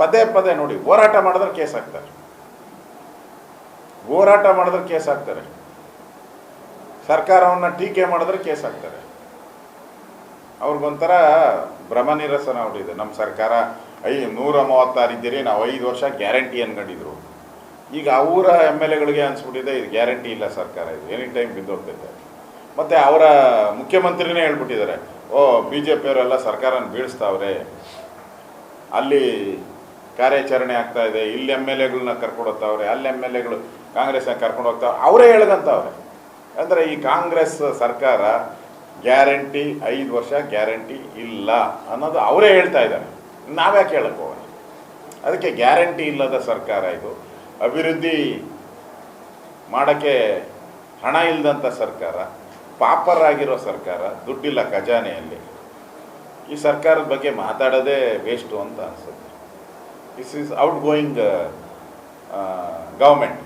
ಪದೇ ಪದೇ ನೋಡಿ, ಹೋರಾಟ ಮಾಡಿದ್ರೆ ಕೇಸ್ ಆಗ್ತಾರೆ ಹೋರಾಟ ಮಾಡಿದ್ರೆ ಕೇಸ್ ಆಗ್ತಾರೆ ಸರ್ಕಾರವನ್ನು ಟೀಕೆ ಮಾಡಿದ್ರೆ ಕೇಸ್ ಆಗ್ತಾರೆ ಅವ್ರಿಗೊಂಥರ ಭ್ರಮ ನಿರಸನ ಹೊಡಿದೆ ನಮ್ಮ ಸರ್ಕಾರ ಐ ನೂರ ಮೂವತ್ತಾರು ಇದ್ದೀರಿ, ನಾವು ಐದು ವರ್ಷ ಗ್ಯಾರಂಟಿ ಅನ್ಕೊಂಡಿದ್ರು. ಈಗ ಅವರ ಎಂ ಎಲ್ ಎಗಳಿಗೆ ಅನ್ಸ್ಬಿಟ್ಟಿದೆ, ಇದು ಗ್ಯಾರಂಟಿ ಇಲ್ಲ ಸರ್ಕಾರ, ಇದು ಎನಿ ಟೈಮ್ ಬಿದ್ದೋಗ್ತೈತೆ. ಮತ್ತು ಅವರ ಮುಖ್ಯಮಂತ್ರಿನೇ ಹೇಳ್ಬಿಟ್ಟಿದ್ದಾರೆ, ಓ ಬಿ ಜೆ ಪಿಯವರೆಲ್ಲ ಸರ್ಕಾರನ ಬೀಳಿಸ್ತಾವ್ರೆ. ಅಲ್ಲಿ ಕಾರ್ಯಾಚರಣೆ ಆಗ್ತಾ ಇದೆ, ಇಲ್ಲಿ ಎಂ ಎಲ್ ಎಗಳನ್ನ ಕರ್ಕೊಂಡು ಹೋಗ್ತಾವ್ರೆ ಅಲ್ಲಿ ಎಂ ಎಲ್ ಎಗಳು ಕಾಂಗ್ರೆಸ್ನ ಕರ್ಕೊಂಡು ಹೋಗ್ತಾವ್ರೆ ಅವರೇ ಹೇಳ್ದಂತವ್ರೆ ಅಂದರೆ ಈ ಕಾಂಗ್ರೆಸ್ ಸರ್ಕಾರ ಗ್ಯಾರಂಟಿ, ಐದು ವರ್ಷ ಗ್ಯಾರಂಟಿ ಇಲ್ಲ ಅನ್ನೋದು ಅವರೇ ಹೇಳ್ತಾ ಇದ್ದಾರೆ. ನಾವ್ಯಾಕೆ ಹೇಳಕ್ಕೆ ಹೋಗೋಣ? ಅದಕ್ಕೆ ಗ್ಯಾರಂಟಿ ಇಲ್ಲದ ಸರ್ಕಾರ ಇದು. ಅಭಿವೃದ್ಧಿ ಮಾಡೋಕ್ಕೆ ಹಣ ಇಲ್ಲದಂಥ ಸರ್ಕಾರ. ಪಾಪರಾಗಿರೋ ಸರ್ಕಾರ, ದುಡ್ಡಿಲ್ಲ ಖಜಾನೆಯಲ್ಲಿ. ಈ ಸರ್ಕಾರದ ಬಗ್ಗೆ ಮಾತಾಡೋದೇ ವೇಸ್ಟು ಅಂತ ಅನಿಸುತ್ತೆ. This is outgoing government